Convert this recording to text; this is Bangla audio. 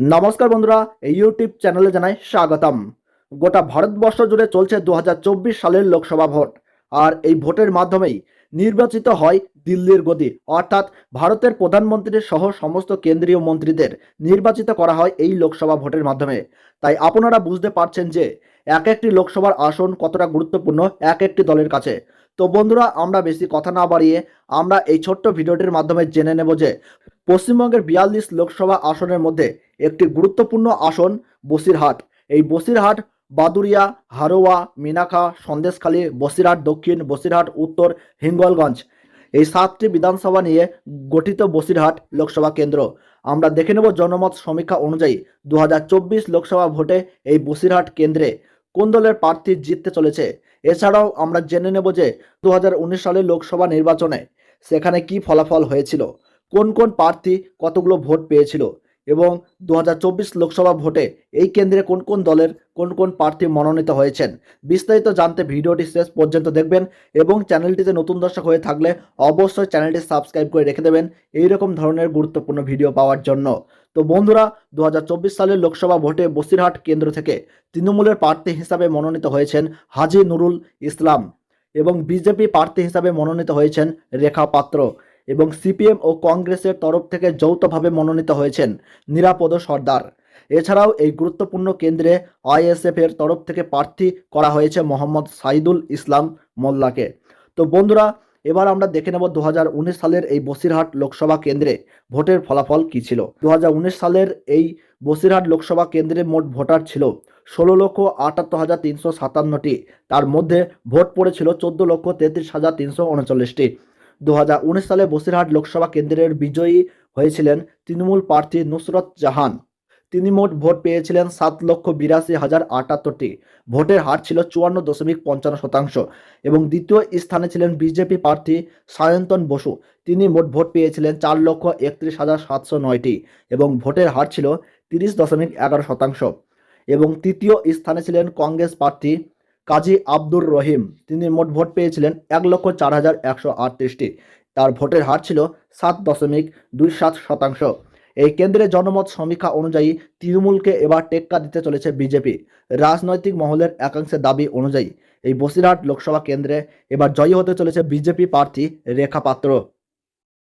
নমস্কার বন্ধুরা, এই ইউটিউব চ্যানেলে জানাই স্বাগতম। গোটা ভারতবর্ষ জুড়ে চলছে দু হাজার চব্বিশ সালের লোকসভা ভোট। আর এই ভোটের মাধ্যমেই নির্বাচিত হয় দিল্লির গদি। অর্থাৎ ভারতের প্রধানমন্ত্রীর সহ সমস্ত কেন্দ্রীয় মন্ত্রীদের নির্বাচিত করা হয় এই লোকসভা ভোটের মাধ্যমে। তাই আপনারা বুঝতে পারছেন যে এক একটি লোকসভার আসন কতটা গুরুত্বপূর্ণ এক একটি দলের কাছে। তো বন্ধুরা, আমরা বেশি কথা না বাড়িয়ে আমরা এই ছোট্ট ভিডিওটির মাধ্যমে জেনে নেব যে পশ্চিমবঙ্গের বিয়াল্লিশ লোকসভা আসনের মধ্যে একটি গুরুত্বপূর্ণ আসন, বসিরহাট। এই বসিরহাট বাদুরিয়া হারোয়া মিনাখা সন্দেশখালী, বসিরহাট, দক্ষিণ বসিরহাট, উত্তর হিঙ্গলগঞ্জ। এই সাতটি বিধানসভা নিয়ে গঠিত বসিরহাট লোকসভা কেন্দ্র। আমরা দেখে নেব জনমত সমীক্ষা অনুযায়ী দু হাজার চব্বিশ লোকসভা ভোটে এই বসিরহাট কেন্দ্রে কোন দলের প্রার্থী জিততে চলেছে। এছাড়াও আমরা জেনে নেব যে দু সালের লোকসভা নির্বাচনে সেখানে কি ফলাফল হয়েছিল, কোন কোন প্রার্থী কতগুলো ভোট পেয়েছিল এবং দু হাজার চব্বিশ লোকসভা ভোটে এই কেন্দ্রে কোন কোন দলের কোন কোন প্রার্থী মনোনীত হয়েছেন? বিস্তারিত জানতে ভিডিওটি শেষ পর্যন্ত দেখবেন এবং চ্যানেলটিতে নতুন দর্শক হয়ে থাকলে অবশ্যই চ্যানেলটি সাবস্ক্রাইব করে রেখে দেবেন এই রকম ধরনের গুরুত্বপূর্ণ ভিডিও পাওয়ার জন্য। তো বন্ধুরা দু হাজার চব্বিশ সালের লোকসভা ভোটে বসিরহাট কেন্দ্র থেকে তৃণমূলের প্রার্থী হিসাবে মনোনীত হয়েছেন হাজি নুরুল ইসলাম এবং বিজেপি প্রার্থী হিসাবে মনোনীত হয়েছেন রেখা পাত্র। এবং সিপিএম ও কংগ্রেসের তরফ থেকে যৌথভাবে মনোনীত হয়েছেন নিরাপদ সর্দার। এছাড়াও এই গুরুত্বপূর্ণ কেন্দ্রে আইএসএফ এর তরফ থেকে প্রার্থী করা হয়েছে মোহাম্মদ সাইদুল ইসলাম মোল্লাকে। তো বন্ধুরা, এবার আমরা দেখে নেব দু হাজার উনিশ সালের এই বসিরহাট লোকসভা কেন্দ্রে ভোটের ফলাফল কি ছিল। দু হাজার উনিশ সালের এই বসিরহাট লোকসভা কেন্দ্রে মোট ভোটার ছিল ষোলো লক্ষ আটাত্তর হাজার তিনশো সাতান্নটি। তার মধ্যে ভোট পড়েছিল চোদ্দ লক্ষ তেত্রিশ হাজার তিনশো উনচল্লিশটি। দু হাজার উনিশ সালে বসিরহাট লোকসভা কেন্দ্রের বিজয়ী হয়েছিলেন তৃণমূল প্রার্থী নুসরত জাহান। তিনি মোট ভোট পেয়েছিলেন সাত লক্ষ বিরাশি হাজার আটাত্তরটি। ভোটের হার ছিল চুয়ান্ন দশমিক পঞ্চান্ন শতাংশ এবং দ্বিতীয় স্থানে ছিলেন বিজেপি প্রার্থী সায়ন্তন বসু। তিনি মোট ভোট পেয়েছিলেন চার লক্ষ একত্রিশ হাজার সাতশো নয়টি এবং ভোটের হার ছিল তিরিশ দশমিক এগারো শতাংশ এবং তৃতীয় স্থানে ছিলেন কংগ্রেস প্রার্থী কাজী আব্দুর রহিম। তিনি মোট ভোট পেয়েছিলেন এক লক্ষ চার হাজার একশো আটত্রিশটি। তার ভোটের হার ছিল সাত দশমিক দুই সাত শতাংশ। এই কেন্দ্রে জনমত সমীক্ষা অনুযায়ী তৃণমূলকে এবার টেক্কা দিতে চলেছে বিজেপি। রাজনৈতিক মহলের একাংশের দাবি অনুযায়ী এই বসিরহাট লোকসভা কেন্দ্রে এবার জয়ী হতে চলেছে বিজেপি প্রার্থী রেখা পাত্র।